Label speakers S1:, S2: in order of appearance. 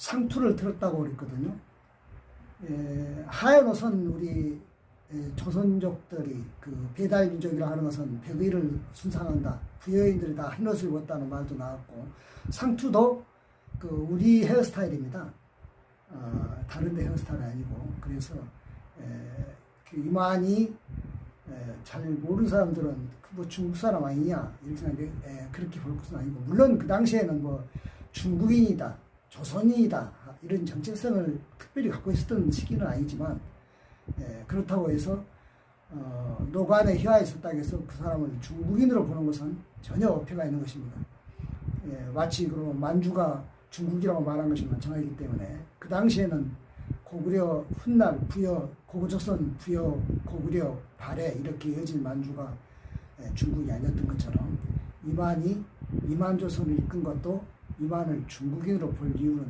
S1: 상투를 들었다고 그랬거든요. 예, 하얀옷은 우리 예, 조선족들이 그 배달 민족이라 하는 것은 백의를 순상한다. 부여인들이 다 흰옷을 입었다는 말도 나왔고 상투도 그 우리 헤어스타일입니다. 어, 다른데 헤어스타일이 아니고 그래서 에, 그 이만희 에, 잘 모르는 사람들은 그뭐 중국 사람 아니냐 이렇게 생각해 에, 그렇게 볼 것은 아니고 물론 그 당시에는 뭐 중국인이다 조선인이다 이런 정체성을 특별히 갖고 있었던 시기는 아니지만 에, 그렇다고 해서 어, 노관에 휘하에 있었다고 해서 그 사람을 중국인으로 보는 것은 전혀 어폐가 있는 것입니다. 예, 마치 그러면 만주가 중국이라고 말한 것이 만청하기 때문에 그 당시에는 고구려 훗날 부여 고구조선 부여 고구려 발해 이렇게 이어진 만주가 예, 중국이 아니었던 것처럼 이만이 이만조선을 이끈 것도 이만을 중국인으로 볼 이유는